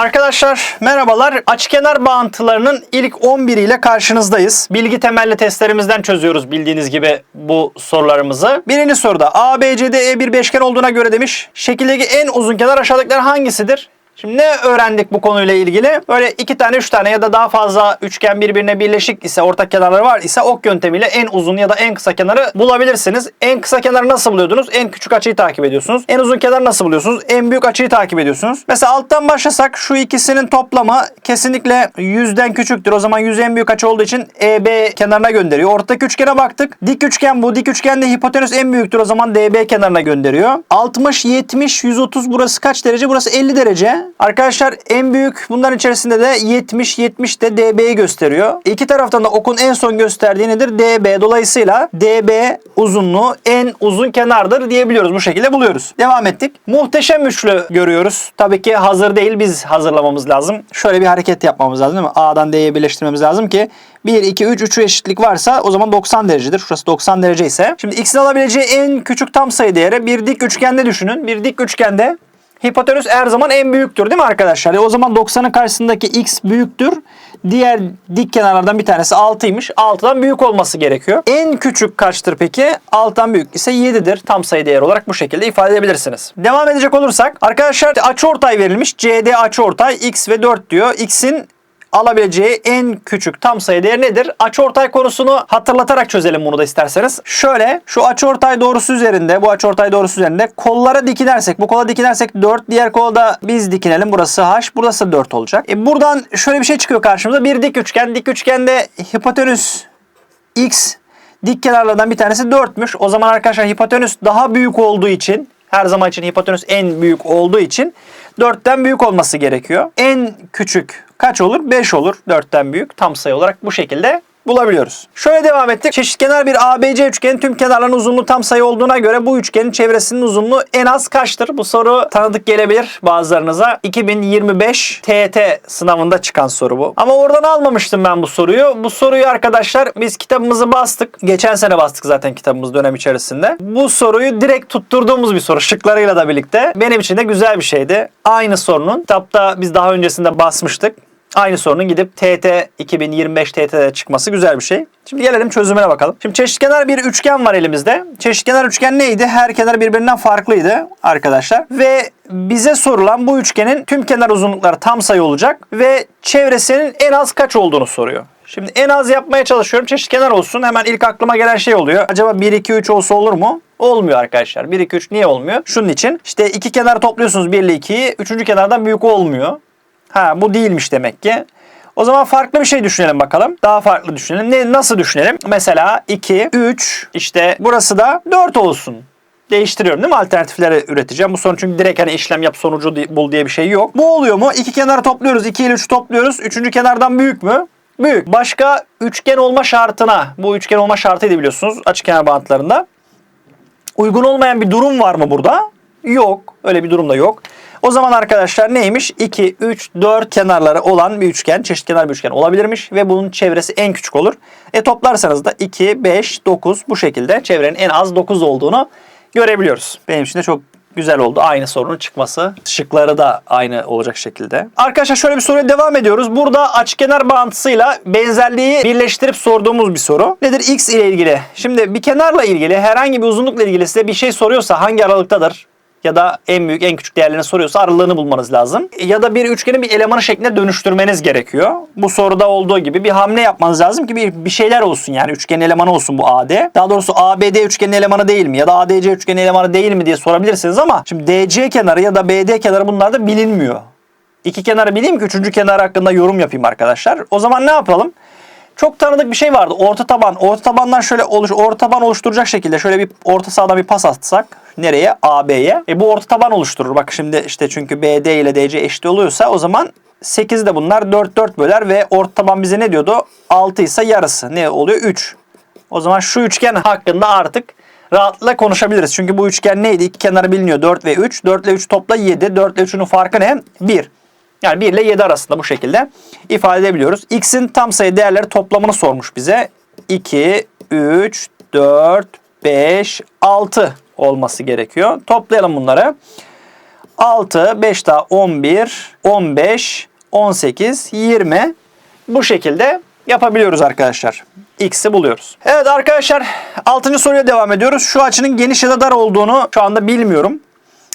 Arkadaşlar merhabalar. Açıkenar bağıntılarının ilk 11 ile karşınızdayız. Bilgi temelli testlerimizden çözüyoruz bildiğiniz gibi bu sorularımızı. Birinci soruda ABCD E1 beşgen olduğuna göre demiş. Şekildeki en uzun kenar aşağıdakiler hangisidir? Şimdi ne öğrendik bu konuyla ilgili? Böyle iki tane, üç tane ya da daha fazla üçgen birbirine birleşik ise, ortak kenarları var ise ok yöntemiyle en uzun ya da en kısa kenarı bulabilirsiniz. En kısa kenarı nasıl buluyordunuz? En küçük açıyı takip ediyorsunuz. En uzun kenarı nasıl buluyorsunuz? En büyük açıyı takip ediyorsunuz. Mesela alttan başlasak şu ikisinin toplamı kesinlikle yüzden küçüktür. O zaman yüz en büyük açı olduğu için EB kenarına gönderiyor. Ortadaki üçgene baktık. Dik üçgen bu. Dik üçgende hipotenüs en büyüktür. O zaman DB kenarına gönderiyor. 60, 70, 130 burası kaç derece? Burası 50 derece. Arkadaşlar en büyük bunların içerisinde de 70, 70 de DB'yi gösteriyor. İki taraftan da okun en son gösterdiği nedir? DB. Dolayısıyla DB uzunluğu en uzun kenardır diyebiliyoruz. Bu şekilde buluyoruz. Devam ettik. Muhteşem üçlü görüyoruz. Tabii ki hazır değil. Biz hazırlamamız lazım. Şöyle bir hareket yapmamız lazım değil mi? A'dan D'ye birleştirmemiz lazım ki 1, 2, 3, 3 eşitlik varsa o zaman 90 derecedir. Şurası 90 derece ise. Şimdi x'in alabileceği en küçük tam sayı değeri bir dik üçgende düşünün. Bir dik üçgende Hipotenüs her zaman en büyüktür değil mi arkadaşlar? E o zaman 90'ın karşısındaki x büyüktür. Diğer dik kenarlardan bir tanesi 6'ymış. 6'dan büyük olması gerekiyor. En küçük kaçtır peki? 6'dan büyük ise 7'dir. Tam sayı değer olarak bu şekilde ifade edebilirsiniz. Devam edecek olursak arkadaşlar açıortay verilmiş. CD açıortay x ve 4 diyor. x'in alabileceği en küçük tam sayı değeri nedir? Açıortay konusunu hatırlatarak çözelim bunu da isterseniz. Şöyle şu açıortay doğrusu üzerinde bu açıortay doğrusu üzerinde kollara dikinersek bu kola dikinersek 4 diğer kola da biz dikinelim. Burası h burası 4 olacak. E buradan şöyle bir şey çıkıyor karşımıza. Bir dik üçgen. Dik üçgende hipotenüs x dik kenarlardan bir tanesi 4'müş. O zaman arkadaşlar hipotenüs daha büyük olduğu için her zaman için hipotenüs en büyük olduğu için 4'ten büyük olması gerekiyor. En küçük kaç olur? 5 olur 4'ten büyük. Tam sayı olarak bu şekilde bulabiliyoruz. Şöyle devam ettik. Çeşitkenar bir ABC üçgenin tüm kenarların uzunluğu tam sayı olduğuna göre bu üçgenin çevresinin uzunluğu en az kaçtır? Bu soru tanıdık gelebilir bazılarınıza. 2025 TET sınavında çıkan soru bu. Ama oradan almamıştım ben bu soruyu. Bu soruyu arkadaşlar biz kitabımızı bastık. Geçen sene bastık zaten kitabımız dönem içerisinde. Bu soruyu direkt tutturduğumuz bir soru. Şıklarıyla da birlikte. Benim için de güzel bir şeydi. Aynı sorunun kitapta biz daha öncesinde basmıştık. Aynı sorunun gidip TET 2025 TET'de çıkması güzel bir şey. Şimdi gelelim çözümüne bakalım. Şimdi çeşitkenar bir üçgen var elimizde. Çeşitkenar üçgen neydi? Her kenar birbirinden farklıydı arkadaşlar. Ve bize sorulan bu üçgenin tüm kenar uzunlukları tam sayı olacak ve çevresinin en az kaç olduğunu soruyor. Şimdi en az yapmaya çalışıyorum. Çeşitkenar olsun. Hemen ilk aklıma gelen şey oluyor. Acaba 1 2 3 olsa olur mu? Olmuyor arkadaşlar. 1 2 3 niye olmuyor? Şunun için. İşte iki kenar topluyorsunuz 1 ile 2'yi. Üçüncü kenardan büyük olmuyor. Ha bu değilmiş demek ki. O zaman farklı bir şey düşünelim bakalım. Daha farklı düşünelim. Ne, nasıl düşünelim? Mesela 2, 3, işte burası da 4 olsun. Değiştiriyorum değil mi? Alternatifleri üreteceğim. Bu sorun çünkü direkt hani işlem yap sonucu bul diye bir şey yok. Bu oluyor mu? İki kenarı topluyoruz. 2 ile 3 topluyoruz. Üçüncü kenardan büyük mü? Büyük. Başka üçgen olma şartına, bu üçgen olma şartıydı biliyorsunuz açık kenar bantlarında. Uygun olmayan bir durum var mı burada? Yok. Öyle bir durum da yok. O zaman arkadaşlar neymiş? 2, 3, 4 kenarları olan bir üçgen, çeşit kenar bir üçgen olabilirmiş ve bunun çevresi en küçük olur. E toplarsanız da 2, 5, 9 bu şekilde çevrenin en az 9 olduğunu görebiliyoruz. Benim için de çok güzel oldu. Aynı sorunun çıkması. Şıkları da aynı olacak şekilde. Arkadaşlar şöyle bir soruya devam ediyoruz. Burada açıkenar bağıntısıyla benzerliği birleştirip sorduğumuz bir soru. Nedir? X ile ilgili. Şimdi bir kenarla ilgili herhangi bir uzunlukla ilgili size bir şey soruyorsa hangi aralıktadır? Ya da en büyük en küçük değerlerini soruyorsa aralığını bulmanız lazım. Ya da bir üçgeni bir elemanı şeklinde dönüştürmeniz gerekiyor. Bu soruda olduğu gibi bir hamle yapmanız lazım ki bir, bir şeyler olsun yani üçgenin elemanı olsun bu AD. Daha doğrusu ABD üçgenin elemanı değil mi ya da ADC üçgenin elemanı değil mi diye sorabilirsiniz ama şimdi DC kenarı ya da BD kenarı bunlar da bilinmiyor. İki kenarı bileyim ki üçüncü kenar hakkında yorum yapayım arkadaşlar. O zaman ne yapalım? Çok tanıdık bir şey vardı. Orta taban. Orta tabandan şöyle oluş, orta taban oluşturacak şekilde şöyle bir orta sahadan bir pas atsak nereye? AB'ye. E bu orta taban oluşturur. Bak şimdi işte çünkü BD ile DC eşit oluyorsa o zaman 8 de bunlar 4 4 böler ve orta taban bize ne diyordu? 6 ise yarısı. Ne oluyor? 3. O zaman şu üçgen hakkında artık rahatlıkla konuşabiliriz. Çünkü bu üçgen neydi? İki kenarı biliniyor. 4 ve 3. 4 ile 3 topla 7. 4 ile 3'ün farkı ne? 1. Yani 1 ile 7 arasında bu şekilde ifade edebiliyoruz. X'in tam sayı değerleri toplamını sormuş bize. 2, 3, 4, 5, 6 olması gerekiyor. Toplayalım bunları. 6, 5 daha 11, 15, 18, 20. Bu şekilde yapabiliyoruz arkadaşlar. X'i buluyoruz. Evet arkadaşlar 6. soruya devam ediyoruz. Şu açının geniş ya da dar olduğunu şu anda bilmiyorum.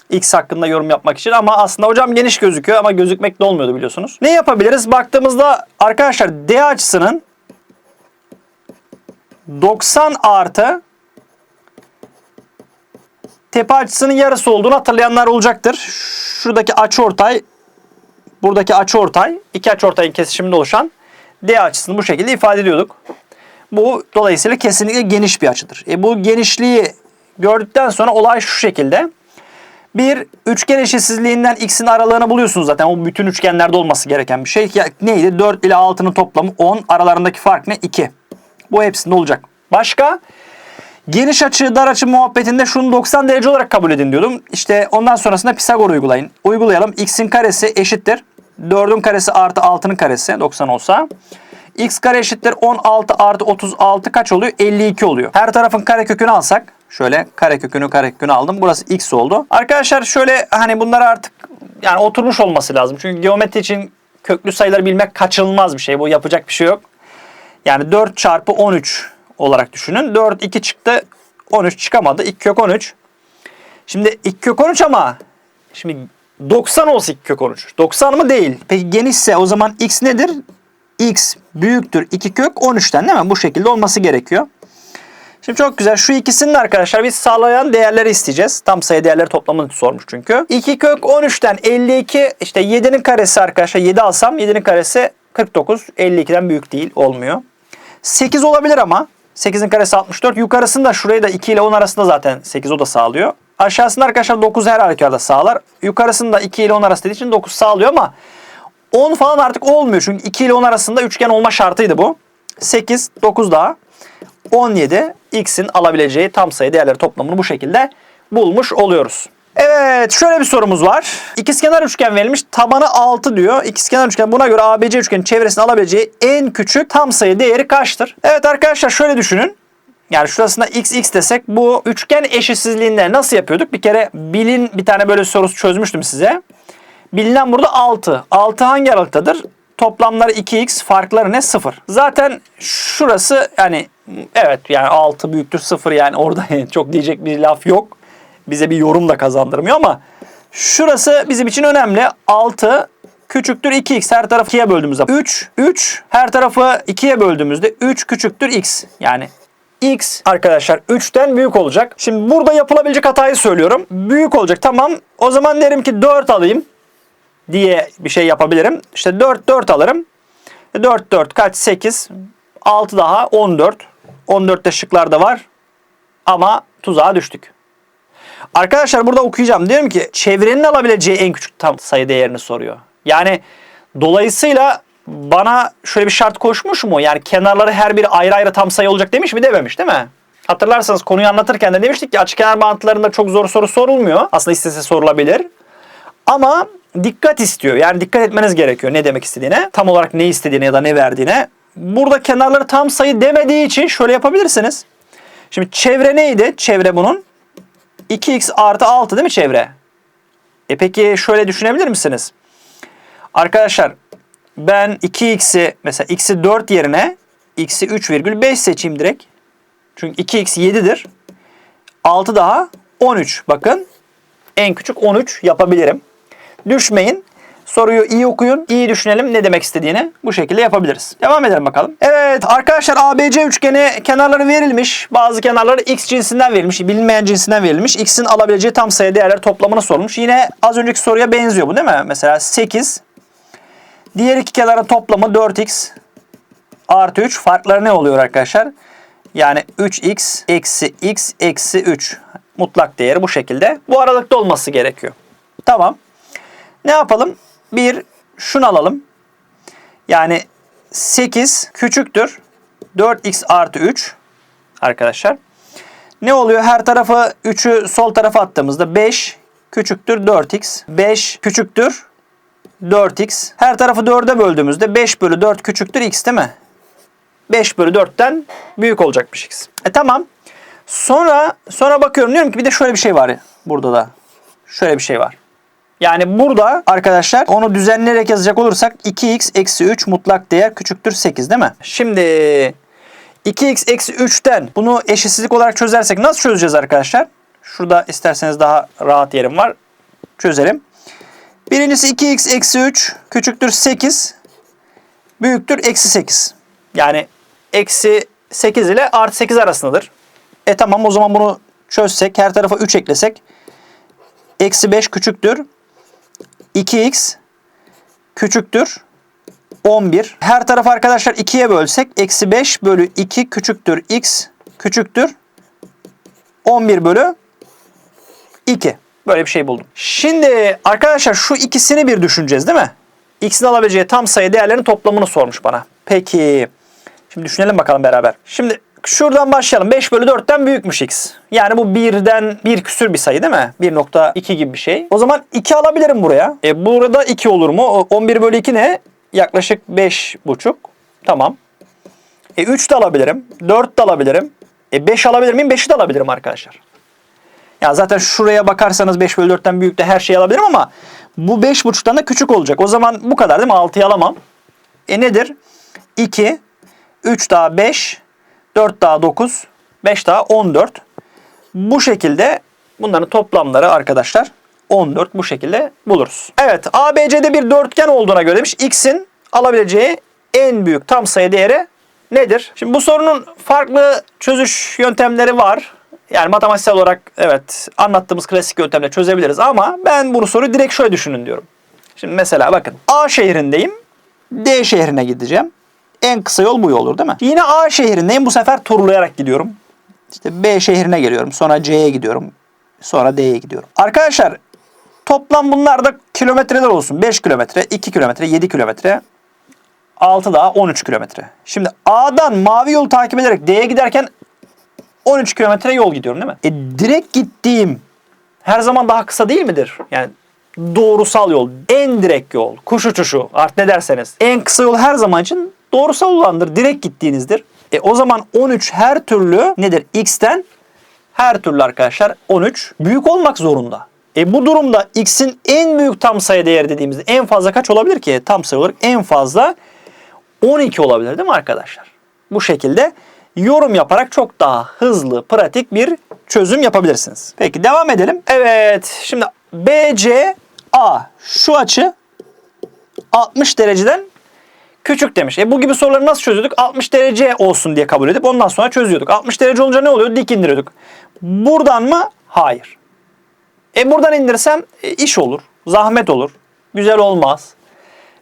X hakkında yorum yapmak için ama aslında hocam geniş gözüküyor ama gözükmek de olmuyordu biliyorsunuz. Ne yapabiliriz? Baktığımızda arkadaşlar D açısının 90 artı tepe açısının yarısı olduğunu hatırlayanlar olacaktır. Şuradaki açıortay buradaki açıortay iki açıortayın kesişiminde oluşan D açısını bu şekilde ifade ediyorduk. Bu dolayısıyla kesinlikle geniş bir açıdır. E bu genişliği gördükten sonra olay şu şekilde. Bir üçgen eşitsizliğinden x'in aralığını buluyorsunuz zaten. O bütün üçgenlerde olması gereken bir şey. Ya, neydi? 4 ile 6'nın toplamı 10. Aralarındaki fark ne? 2. Bu hepsinde olacak. Başka? Geniş açı, dar açı muhabbetinde şunu 90 derece olarak kabul edin diyordum. İşte ondan sonrasında Pisagor uygulayın. Uygulayalım. X'in karesi eşittir. 4'ün karesi artı 6'nın karesi 90 olsa. X kare eşittir 16 artı 36 kaç oluyor? 52 oluyor. Her tarafın kare kökünü alsak şöyle kare kökünü aldım. Burası x oldu. Arkadaşlar şöyle hani bunlar artık yani oturmuş olması lazım. Çünkü geometri için köklü sayıları bilmek kaçınılmaz bir şey. Bu yapacak bir şey yok. Yani 4 çarpı 13 olarak düşünün. 4 2 çıktı. 13 çıkamadı. 2 kök 13. Şimdi 2 kök 13 ama şimdi 90 olsa 2 kök 13. 90 mı değil. Peki genişse o zaman x nedir? x büyüktür 2 kök 13'ten değil mi? Bu şekilde olması gerekiyor. Şimdi çok güzel. Şu ikisinin arkadaşlar biz sağlayan değerleri isteyeceğiz. Tam sayı değerleri toplamını sormuş çünkü. 2 kök 13'ten 52 işte 7'nin karesi arkadaşlar 7 alsam 7'nin karesi 49. 52'den büyük değil olmuyor. 8 olabilir ama 8'in karesi 64. Yukarısında şurayı da 2 ile 10 arasında zaten 8 o da sağlıyor. Aşağısında arkadaşlar 9 her halükarda sağlar. Yukarısında 2 ile 10 arası dediği için 9 sağlıyor ama 10 falan artık olmuyor. Çünkü 2 ile 10 arasında üçgen olma şartıydı bu. 8, 9 daha. 17 x'in alabileceği tam sayı değerleri toplamını bu şekilde bulmuş oluyoruz. Evet şöyle bir sorumuz var. İkizkenar üçgen verilmiş. Tabanı 6 diyor. İkizkenar üçgen buna göre ABC üçgenin çevresini alabileceği en küçük tam sayı değeri kaçtır? Evet arkadaşlar şöyle düşünün. Yani şurasında x x desek bu üçgen eşitsizliğinde nasıl yapıyorduk? Bir kere bilin bir tane böyle sorusu çözmüştüm size. Bilinen burada 6. 6 hangi aralıktadır? Toplamları 2x, farkları ne? 0. Zaten şurası yani evet yani 6 büyüktür 0 yani orada çok diyecek bir laf yok. Bize bir yorum da kazandırmıyor ama şurası bizim için önemli. 6 küçüktür 2x her tarafı 2'ye böldüğümüzde 3. 3 her tarafı 2'ye böldüğümüzde 3 küçüktür x. Yani x arkadaşlar 3'ten büyük olacak. Şimdi burada yapılabilecek hatayı söylüyorum. Büyük olacak tamam. O zaman derim ki 4 alayım diye bir şey yapabilirim. İşte 4 4 alırım. 4 4 kaç 8 6 daha 14. 14 de şıklarda var. Ama tuzağa düştük. Arkadaşlar burada okuyacağım. Diyorum ki çevrenin alabileceği en küçük tam sayı değerini soruyor. Yani dolayısıyla bana şöyle bir şart koşmuş mu? Yani kenarları her bir ayrı ayrı tam sayı olacak demiş mi dememiş değil mi? Hatırlarsanız konuyu anlatırken de demiştik ki açık kenar bağıntılarında çok zor soru sorulmuyor. Aslında istese sorulabilir. Ama dikkat istiyor. Yani dikkat etmeniz gerekiyor ne demek istediğine. Tam olarak ne istediğine ya da ne verdiğine. Burada kenarları tam sayı demediği için şöyle yapabilirsiniz. Şimdi çevre neydi? Çevre bunun 2x artı 6 değil mi çevre? E peki şöyle düşünebilir misiniz? Arkadaşlar ben 2x'i mesela x'i 4 yerine x'i 3,5 seçeyim direkt. Çünkü 2x 7'dir. 6 daha 13. Bakın en küçük 13 yapabilirim. Düşmeyin. Soruyu iyi okuyun, iyi düşünelim ne demek istediğini bu şekilde yapabiliriz. Devam edelim bakalım. Evet arkadaşlar ABC üçgeni kenarları verilmiş. Bazı kenarları x cinsinden verilmiş, bilinmeyen cinsinden verilmiş. X'in alabileceği tam sayı değerler toplamını sormuş. Yine az önceki soruya benziyor bu değil mi? Mesela 8. Diğer iki kenarın toplamı 4x artı 3. Farkları ne oluyor arkadaşlar? Yani 3x eksi x eksi 3. Mutlak değeri bu şekilde. Bu aralıkta olması gerekiyor. Tamam. Ne yapalım? Bir şunu alalım. Yani 8 küçüktür. 4x artı 3 arkadaşlar. Ne oluyor? Her tarafa 3'ü sol tarafa attığımızda 5 küçüktür 4x. 5 küçüktür 4x. Her tarafı 4'e böldüğümüzde 5 bölü 4 küçüktür x değil mi? 5 bölü 4'ten büyük olacakmış x. E tamam. Sonra sonra bakıyorum diyorum ki bir de şöyle bir şey var burada da. Şöyle bir şey var. Yani burada arkadaşlar onu düzenleyerek yazacak olursak 2x eksi 3 mutlak değer küçüktür 8 değil mi? Şimdi 2x eksi 3'ten bunu eşitsizlik olarak çözersek nasıl çözeceğiz arkadaşlar? Şurada isterseniz daha rahat yerim var. Çözelim. Birincisi 2x eksi 3 küçüktür 8 büyüktür eksi 8. Yani eksi 8 ile artı 8 arasındadır. E tamam o zaman bunu çözsek her tarafa 3 eklesek eksi 5 küçüktür 2x küçüktür 11. Her tarafı arkadaşlar 2'ye bölsek eksi 5 bölü 2 küçüktür x küçüktür 11 bölü 2. Böyle bir şey buldum. Şimdi arkadaşlar şu ikisini bir düşüneceğiz değil mi? X'in alabileceği tam sayı değerlerinin toplamını sormuş bana. Peki. Şimdi düşünelim bakalım beraber. Şimdi şuradan başlayalım. 5 bölü 4'ten büyükmüş x. Yani bu 1'den 1 küsür bir sayı değil mi? 1.2 gibi bir şey. O zaman 2 alabilirim buraya. E burada 2 olur mu? O 11 bölü 2 ne? Yaklaşık 5,5. Tamam. E 3 de alabilirim. 4 de alabilirim. E 5 alabilir miyim? 5'i de alabilirim arkadaşlar. Ya zaten şuraya bakarsanız 5 bölü 4'ten büyük de her şeyi alabilirim ama bu 5.5'tan da küçük olacak. O zaman bu kadar değil mi? 6'yı alamam. E nedir? 2, 3 daha 5, 4 daha 9, 5 daha 14. Bu şekilde bunların toplamları arkadaşlar 14 bu şekilde buluruz. Evet ABC'de bir dörtgen olduğuna göre demiş x'in alabileceği en büyük tam sayı değeri nedir? Şimdi bu sorunun farklı çözüş yöntemleri var. Yani matematiksel olarak evet anlattığımız klasik yöntemle çözebiliriz ama ben bunu soruyu direkt şöyle düşünün diyorum. Şimdi mesela bakın A şehrindeyim. D şehrine gideceğim. En kısa yol bu yol değil mi? Yine A şehrindeyim. Bu sefer turlayarak gidiyorum. İşte B şehrine geliyorum. Sonra C'ye gidiyorum. Sonra D'ye gidiyorum. Arkadaşlar toplam bunlar da kilometreler olsun. 5 kilometre, 2 kilometre, 7 kilometre. 6 daha 13 kilometre. Şimdi A'dan mavi yolu takip ederek D'ye giderken 13 kilometre yol gidiyorum değil mi? E direkt gittiğim her zaman daha kısa değil midir? Yani doğrusal yol, en direkt yol, kuş uçuşu artık ne derseniz. En kısa yol her zaman için doğrusal olandır. Direkt gittiğinizdir. E o zaman 13 her türlü nedir? X'ten her türlü arkadaşlar 13 büyük olmak zorunda. E bu durumda x'in en büyük tam sayı değeri dediğimizde en fazla kaç olabilir ki? Tam sayı olarak en fazla 12 olabilir değil mi arkadaşlar? Bu şekilde yorum yaparak çok daha hızlı, pratik bir çözüm yapabilirsiniz. Peki devam edelim. Evet, şimdi BC A şu açı 60 dereceden küçük demiş. E bu gibi soruları nasıl çözüyorduk? 60 derece olsun diye kabul edip ondan sonra çözüyorduk. 60 derece olunca ne oluyor? Dik indiriyorduk. Buradan mı? Hayır. E buradan indirsem e, iş olur, zahmet olur, güzel olmaz.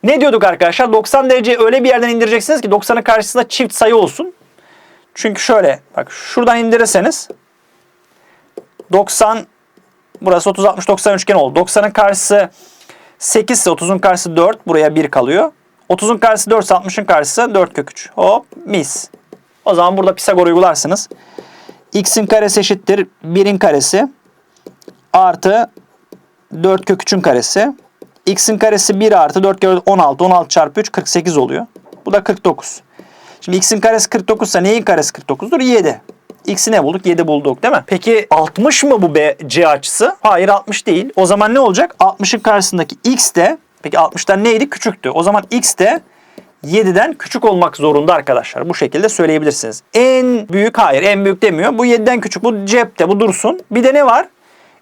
Ne diyorduk arkadaşlar? 90 dereceyi öyle bir yerden indireceksiniz ki 90'ın karşısında çift sayı olsun. Çünkü şöyle bak şuradan indirirseniz 90 burası 30 60 90 üçgen oldu. 90'ın karşısı 8 ise 30'un karşısı 4 buraya 1 kalıyor. 30'un karşısı 4 ise 60'ın karşısı 4 kök 3. Hop mis. O zaman burada Pisagor uygularsınız. x'in karesi eşittir 1'in karesi artı 4 kök 3'ün karesi. x'in karesi 1 artı 4 kere 16. 16 çarpı 3 48 oluyor. Bu da 49. Şimdi x'in karesi 49 ise neyin karesi 49'dur? 7. X'i ne bulduk? 7 bulduk değil mi? Peki 60 mı bu BC açısı? Hayır 60 değil. O zaman ne olacak? 60'ın karşısındaki x de peki 60'tan neydi? Küçüktü. O zaman x de 7'den küçük olmak zorunda arkadaşlar. Bu şekilde söyleyebilirsiniz. En büyük hayır en büyük demiyor. Bu 7'den küçük. Bu cepte bu dursun. Bir de ne var?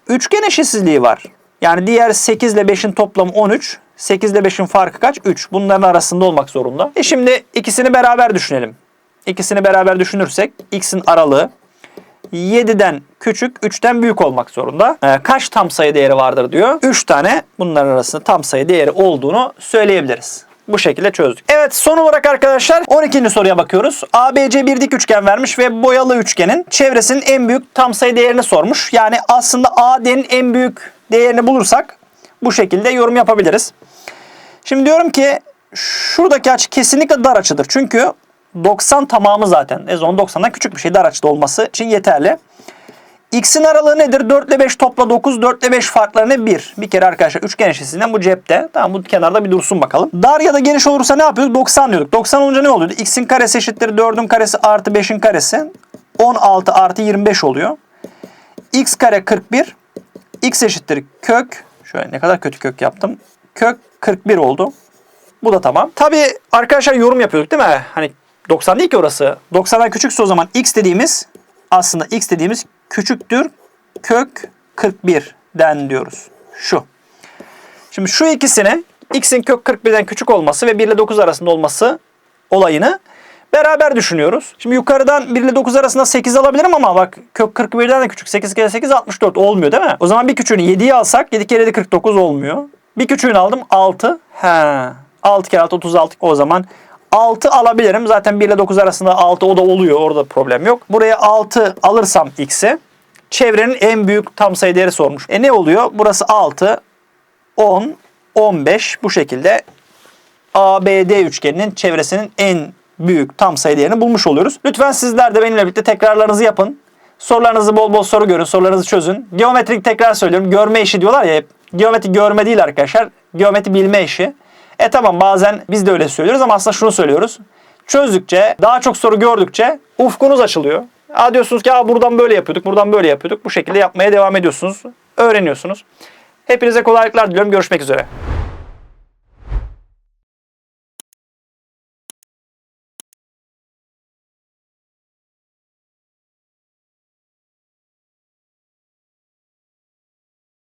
Üçgen eşitsizliği var. Yani diğer 8 ile 5'in toplamı 13. 8 ile 5'in farkı kaç? 3. Bunların arasında olmak zorunda. E şimdi ikisini beraber düşünelim. İkisini beraber düşünürsek x'in aralığı 7'den küçük 3'ten büyük olmak zorunda. Ee, kaç tam sayı değeri vardır diyor. 3 tane bunların arasında tam sayı değeri olduğunu söyleyebiliriz. Bu şekilde çözdük. Evet son olarak arkadaşlar 12. soruya bakıyoruz. ABC bir dik üçgen vermiş ve boyalı üçgenin çevresinin en büyük tam sayı değerini sormuş. Yani aslında AD'nin en büyük değerini bulursak bu şekilde yorum yapabiliriz. Şimdi diyorum ki şuradaki açı kesinlikle dar açıdır. Çünkü 90 tamamı zaten. Ezon 90'dan küçük bir şey dar açıda olması için yeterli. X'in aralığı nedir? 4 ile 5 topla 9. 4 ile 5 farkları ne? 1. Bir kere arkadaşlar üçgen eşitsizliğinden bu cepte. Tamam bu kenarda bir dursun bakalım. Dar ya da geniş olursa ne yapıyorduk? 90 diyorduk. 90 olunca ne oluyordu? X'in karesi eşittir 4'ün karesi artı 5'in karesi. 16 artı 25 oluyor. X kare 41. X eşittir kök. Şöyle ne kadar kötü kök yaptım. Kök 41 oldu. Bu da tamam. Tabii arkadaşlar yorum yapıyorduk değil mi? Hani 90 değil ki orası. 90'dan küçükse o zaman x dediğimiz aslında x dediğimiz küçüktür kök 41 den diyoruz. Şu. Şimdi şu ikisini x'in kök 41'den küçük olması ve 1 ile 9 arasında olması olayını beraber düşünüyoruz. Şimdi yukarıdan 1 ile 9 arasında 8 alabilirim ama bak kök 41'den de küçük. 8 kere 8 64 olmuyor değil mi? O zaman bir küçüğünü 7'yi alsak 7 kere de 49 olmuyor. Bir küçüğünü aldım 6. He. 6 kere 6 36. O zaman 6 alabilirim. Zaten 1 ile 9 arasında 6 o da oluyor. Orada problem yok. Buraya 6 alırsam x'i çevrenin en büyük tam sayı değeri sormuş. E ne oluyor? Burası 6, 10, 15 bu şekilde ABD üçgeninin çevresinin en büyük tam sayı değerini bulmuş oluyoruz. Lütfen sizler de benimle birlikte tekrarlarınızı yapın. Sorularınızı bol bol soru görün, sorularınızı çözün. Geometrik tekrar söylüyorum. Görme işi diyorlar ya hep. Geometri görme değil arkadaşlar. Geometri bilme işi. E tamam bazen biz de öyle söylüyoruz ama aslında şunu söylüyoruz. Çözdükçe, daha çok soru gördükçe ufkunuz açılıyor. Aa diyorsunuz ki Aa, buradan böyle yapıyorduk, buradan böyle yapıyorduk. Bu şekilde yapmaya devam ediyorsunuz. Öğreniyorsunuz. Hepinize kolaylıklar diliyorum. Görüşmek üzere.